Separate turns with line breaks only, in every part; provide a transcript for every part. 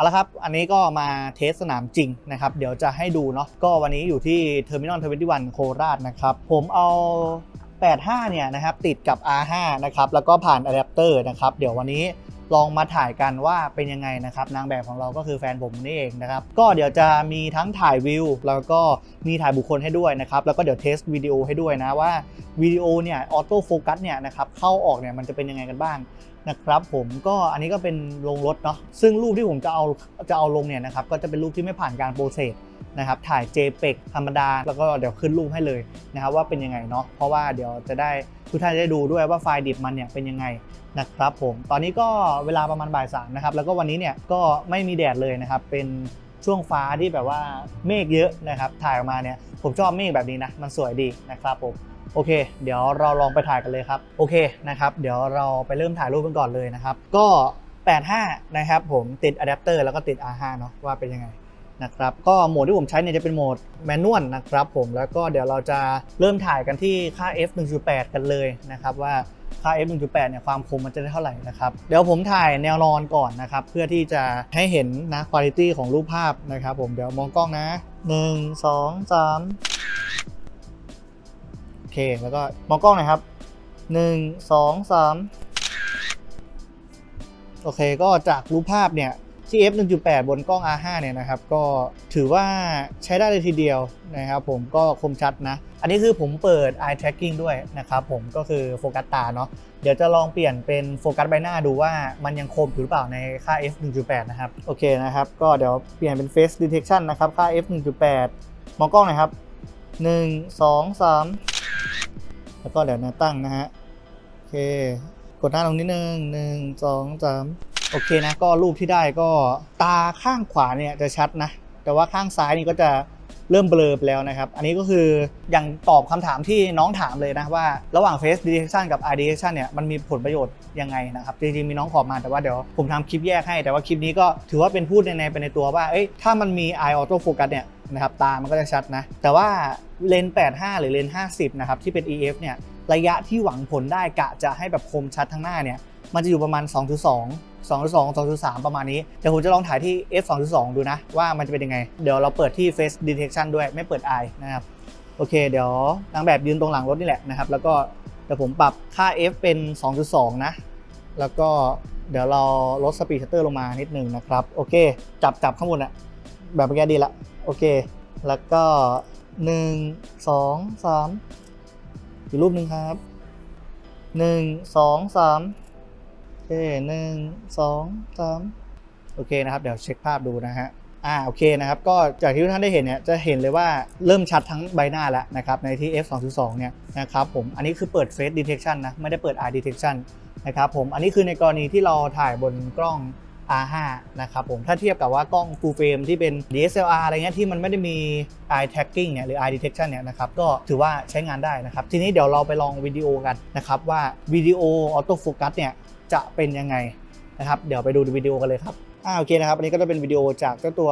เอาละครับ อันนี้ก็มาเทสสนามจริงนะครับ เดี๋ยวจะให้ดูเนาะ ก็วันนี้อยู่ที่เทอร์มินอลทเวนตี้วันโคราชนะครับ ผมเอา 85 เนี่ยนะครับ ติดกับ R5 นะครับ แล้วก็ผ่านอะแดปเตอร์นะครับ เดี๋ยววันนี้ ลองมาถ่ายกันว่าเป็นยังไงนะครับนางแบบของเราก็คือแฟนผมนี่เองนะครับก็เดี๋ยวจะมีทั้งถ่ายวิวแล้วก็มีถ่ายบุคคลให้ด้วยนะครับแล้วก็เดี๋ยวเทสวิดีโอให้ด้วยนะว่าวิดีโอเนี่ยออโต้โฟกัสเนี่ยนะครับเข้าออกเนี่ยมันจะเป็นยังไงกันบ้างนะครับผมก็อันนี้ก็เป็นลงรถเนาะซึ่งรูปที่ผมจะเอาจะเอาลงเนี่ยนะครับก็จะเป็นรูปที่ไม่ผ่านการโปรเซสนะครับถ่าย JPEG ธรรมดา แล้วก็เดี๋ยวขึ้นรูปให้เลยนะครับว่าเป็นยังไงเนาะเพราะว่าเดี๋ยวจะได้ ทุกท่านจะได้ดูด้วยว่าไฟล์ดิบมันเนี่ยเป็นยังไงนะครับผมตอนนี้ก็เวลาประมาณบ่ายสามนะครับแล้วก็วันนี้เนี่ยก็ไม่มีแดดเลยนะครับเป็นช่วงฟ้าที่แบบว่าเมฆเยอะนะครับถ่ายออกมาเนี่ยผมชอบเมฆแบบนี้นะมันสวยดีนะครับผมโอเค เดี๋ยวเราลองไปถ่ายกันเลยครับโอเคนะครับเดี๋ยวเราไปเริ่มถ่ายรูปกันก่อนเลยนะครับก็ 85 นะครับผมติดอะแดปเตอร์แล้วก็ติด R5 เนาะว่าเป็นยังไง นะครับก็โหมดที่ผมใช้เนี่ยจะเป็นโหมดแมนนวลนะครับผมแล้วก็เดี๋ยวเราจะเริ่มถ่ายกันที่ค่า f 1.8 กันเลยนะครับว่าค่า f 1.8 เนี่ยความคมมันจะได้เท่าไหร่นะครับเดี๋ยวผมถ่ายแนวนอนก่อนนะครับเพื่อที่จะให้เห็นนะคุณภาพของรูปภาพนะครับผมเดี๋ยวมองกล้องนะ 1 2 3 โอเค แล้วก็มองกล้องหน่อยครับหนึ่งสองสามโอเคก็จากรูปภาพเนี่ย ที่ f 1.8 บนกล้อง R5 เนี่ยนะครับก็ถือว่าใช้ได้เลยทีเดียวนะครับผมก็คมชัดนะ อันนี้คือผมเปิด eye tracking ด้วยนะครับผมก็คือโฟกัสตาเนาะเดี๋ยวจะลองเปลี่ยนเป็นโฟกัสใบหน้าดูว่ามันยังคมอยู่หรือเปล่าในค่า f 1.8 นะครับ โอเคนะครับ ก็เดี๋ยวเปลี่ยนเป็น face detection นะครับ ค่า f 1.8 มองกล้องหน่อยครับ 1 2 3 แล้วก็เดี๋ยวนวตั้งนะฮะ โอเค กดหน้าลงนิดนึงหนึ่งสองสาม โอเคนะก็รูปที่ได้ก็ตาข้างขวาเนี่ยจะชัดนะ แต่ว่าข้างซ้ายนี่ก็จะเริ่มเบลอไปแล้วนะครับ อันนี้ก็คืออยังตอบคำถามที่น้องถามเลยนะว่า ระหว่าง face detection กับ eye detection เนี่ยมันมีผลประโยชน์ยังไงนะครับ จริงๆ มีน้องขอมาแต่ว่าเดี๋ยวผมทำคลิปแยกให้ แต่ว่าคลิปนี้ก็ถือว่าเป็นพูดในในไปในตัวว่า เอ้ยถ้ามันมี eye auto focus เนี่ยนะครับตามันก็จะชัดนะ แต่ว่าเลนส์85 หรือเลนส์50 นะครับที่เป็น EF เนี่ยระยะที่หวังผลได้กะจะให้แบบคมชัดทั้งหน้าเนี่ยมันจะอยู่ประมาณ 2.2 2.2 2.3 ประมาณนี้ เดี๋ยวผมจะลองถ่ายที่ f 2.2 ดูนะ ว่ามันจะเป็นยังไง เดี๋ยวเราเปิดที่ face detection ด้วยไม่เปิด eye นะครับ โอเค เดี๋ยวนางแบบยืนตรงหลังรถนี่แหละนะครับ แล้วก็เดี๋ยวผมปรับค่า f เป็น 2.2 นะ แล้วก็เดี๋ยวเราลดสปีดชัตเตอร์ลงมานิดหนึ่งนะครับ โอเค จับจับข้างบนอะแบบเมื่อกี้ดีละโอเค แล้วก็ 1 2 3 อีกรูปหนึ่งครับหนึ่งสอง เคหนึ่งสองสามโอเคนะครับเดี๋ยวเช็คภาพดูนะฮะอ่าโอเคนะครับก็จากที่ทุกท่านได้เห็นเนี่ยจะเห็นเลยว่าเริ่มชัดทั้งใบหน้าแล้วนะครับในที่ f 2 2เนี่ยนะครับผมอันนี้คือเปิด face detection นะไม่ได้เปิด eye detection นะครับผมอันนี้คือในกรณีที่เราถ่ายบนกล้อง R5 นะครับผมถ้าเทียบกับว่ากล้อง full frame ที่เป็น DSLR อะไรเงี้ยที่มันไม่ได้มี eye tracking เนี่ยหรือ eye detection เนี่ยนะครับก็ถือว่าใช้งานได้นะครับ ทีนี้เดี๋ยวเราไปลองวิดีโอกันนะครับว่าวิดีโอออโต้โฟกัสเนี่ย จะเป็นยังไงนะครับ เดี๋ยวไปดูวิดีโอกันเลยครับอ่าโอเคนะครับ อันนี้ก็จะเป็นวิดีโอจากเจ้าตัว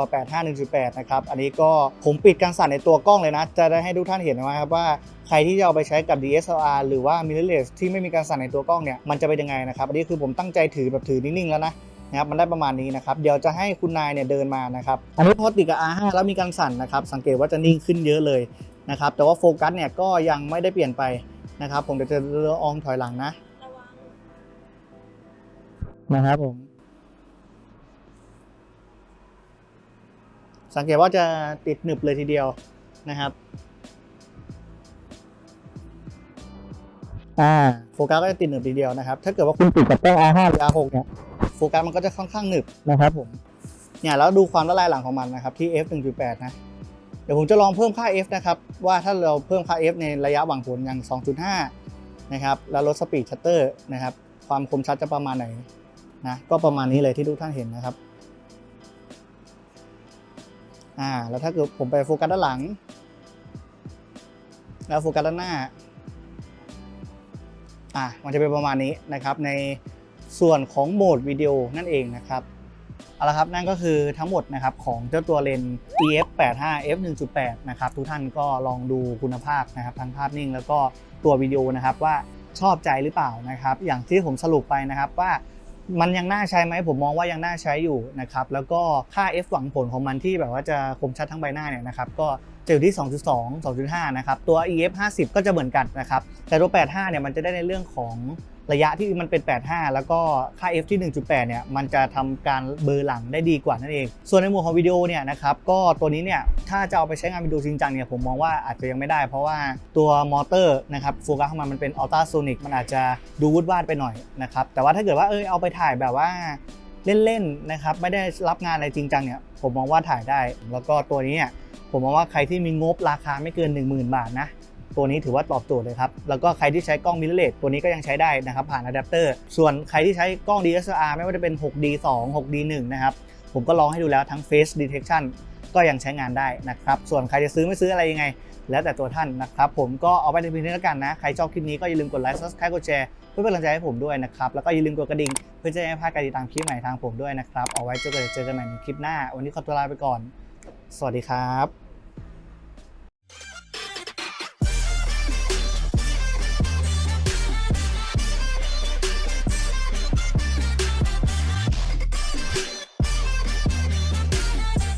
851.8 นะครับ อันนี้ก็ผมปิดการสั่นในตัวกล้องเลยนะ จะได้ให้ทุกท่านเห็นนะครับว่าใครที่จะเอาไปใช้กับ DSLR หรือว่า mirrorless ที่ไม่มีการสั่นในตัวกล้องเนี่ยมันจะเป็นยังไงนะครับ อันนี้คือผมตั้งใจถือแบบถือนิ่งๆแล้วนะนะครับมันได้ประมาณนี้นะครับ เดี๋ยวจะให้คุณนายเนี่ยเดินมานะครับอันนี้พอติดกับ R5 แล้วมีการสั่นนะครับ สังเกตว่าจะนิ่งขึ้นเยอะเลยนะครับ แต่ว่าโฟกัสเนี่ยก็ยังไม่ได้เปลี่ยนไปนะครับ ผมเดี๋ยวจะเรือองถอยหลังนะ นะครับผม สังเกตว่าจะติดหนึบเลยทีเดียวนะครับ อ่าโฟกัสก็จะติดหนึบทีเดียวนะครับ ถ้าเกิดว่าคุณติดกับกล้อง R5 หรือ R6 เนี่ยโฟกัสมันก็จะค่อนข้างหนึบนะครับผม เนี่ยแล้วดูความละลายหลังของมันนะครับที่ f 1.8 นะเดี๋ยวผมจะลองเพิ่มค่า f นะครับ ว่าถ้าเราเพิ่มค่า f ในระยะหวังผลอย่าง 2.5 นะครับ แล้วลดสปีดชัตเตอร์นะครับ ความคมชัดจะประมาณไหน นะก็ประมาณนี้เลยที่ทุกท่านเห็นนะครับอ่าแล้วถ้าเกิดผมไปโฟกัสด้านหลัง แล้วโฟกัสด้านหน้าอะมันจะเป็นประมาณนี้นะครับในส่วนของโหมดวิดีโอนั่นเองนะครับเอาละครับนั่นก็คือทั้งหมดนะครับของเจ้าตัวเลนส์ EF 85 f 1.8นะครับทุกท่านก็ลองดูคุณภาพนะครับทั้งภาพนิ่งแล้วก็ตัววิดีโอนะครับว่าชอบใจหรือเปล่านะครับ อย่างที่ผมสรุปไปนะครับว่า มันยังน่าใช้ไหมผมมองว่ายังน่าใช้อยู่นะครับแล้วก็ค่า f หวังผลของมันที่แบบว่าจะคมชัดทั้งใบหน้าเนี่ยนะครับก็จะอยู่ที่ 2.2 2.5 นะครับ ตัว EF 50 ก็จะเหมือนกันนะครับ แต่ตัว 85 เนี่ย มันจะได้ในเรื่องของ ระยะที่มันเป็น 85 แล้วก็ค่า f ที่ 1.8 เนี่ย มันจะทำการเบลอร์หลังได้ดีกว่านั่นเอง ส่วนในหมวดของวิดีโอเนี่ยนะครับ ก็ตัวนี้เนี่ย ถ้าจะเอาไปใช้งานวิดีโอจริงจังเนี่ย ผมมองว่าอาจจะยังไม่ได้ เพราะว่าตัวมอเตอร์นะครับ โฟกัสของมันมันเป็นอัลตราโซนิก มันอาจจะดูวุ่นวายไปหน่อยนะครับ แต่ว่าถ้าเกิดว่าเออเอาไปถ่ายแบบว่าเล่นๆนะครับ ไม่ได้รับงานอะไรจริงจังเนี่ย ผมมองว่าถ่ายได้ แล้วก็ตัวนี้เนี่ย ผมมองว่าใครที่มีงบราคาไม่เกิน 10,000 บาทนะ ตัวนี้ถือว่าตอบโจทย์เลยครับ แล้วก็ใครที่ใช้กล้องมิเรเลสตัวนี้ก็ยังใช้ได้นะครับผ่านอะแดปเตอร์ส่วนใครที่ใช้กล้อง DSLR ไม่ว่าจะเป็น 6D 2 6D 1นะครับผมก็ลองให้ดูแล้วทั้ง Face Detection ก็ยังใช้งานได้นะครับ ส่วนใครจะซื้อไม่ซื้ออะไรยังไง แล้วแต่ตัวท่านนะครับ ผมก็เอาไปในเพียงเท่านี้แล้วกันนะ ใครชอบคลิปนี้ก็อย่าลืมกดไลค์ subscribe กดแชร์เพื่อเป็นกำลังใจให้ผมด้วยนะครับ แล้วก็อย่าลืมกดกระดิ่ง เพื่อจะได้ไม่พลาดการติดตามคลิปใหม่ทางผมด้วยนะครับ เอาไว้เจอกันเจอกันใหม่ในคลิปหน้า วันนี้ขอตัวลาไปก่อน สวัสดีครับ